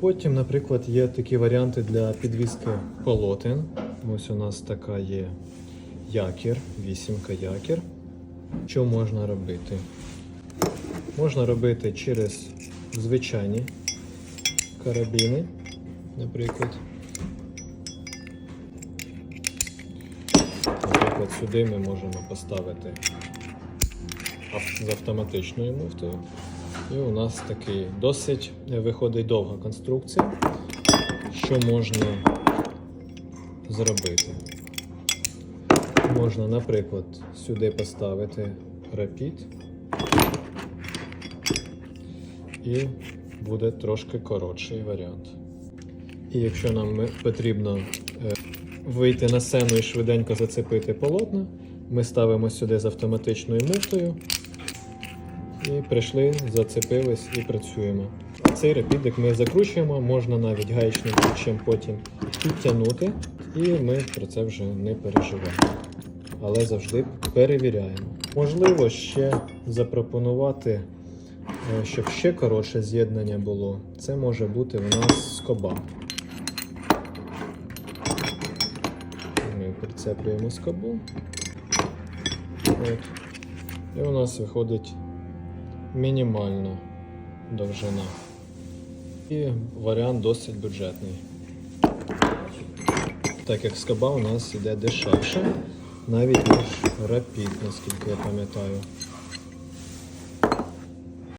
Потім, наприклад, є такі варіанти для підвіски полотен. Ось у нас така є якір, вісімка якір. Що можна робити? Можна робити через звичайні карабіни, наприклад. Наприклад, сюди ми можемо поставити ав- з автоматичною муфтою. І у нас такий досить е, виходить довга конструкція. Що можна зробити? Можна, наприклад, сюди поставити рапід і буде трошки коротший варіант. І якщо нам потрібно е, вийти на сцену і швиденько зацепити полотна, ми ставимо сюди з автоматичною муфтою і прийшли, зацепились і працюємо. Цей рапідик ми закручуємо, можна навіть гаечним ключем потім підтягнути, і ми про це вже не переживаємо. Але завжди перевіряємо. Можливо, ще запропонувати, е, щоб ще коротше з'єднання було. Це може бути у нас скоба. Ми прицеплюємо скобу. От. І у нас виходить мінімальна довжина. І варіант досить бюджетний. Так як скоба у нас іде дешевше, навіть ніж рапід, наскільки я пам'ятаю.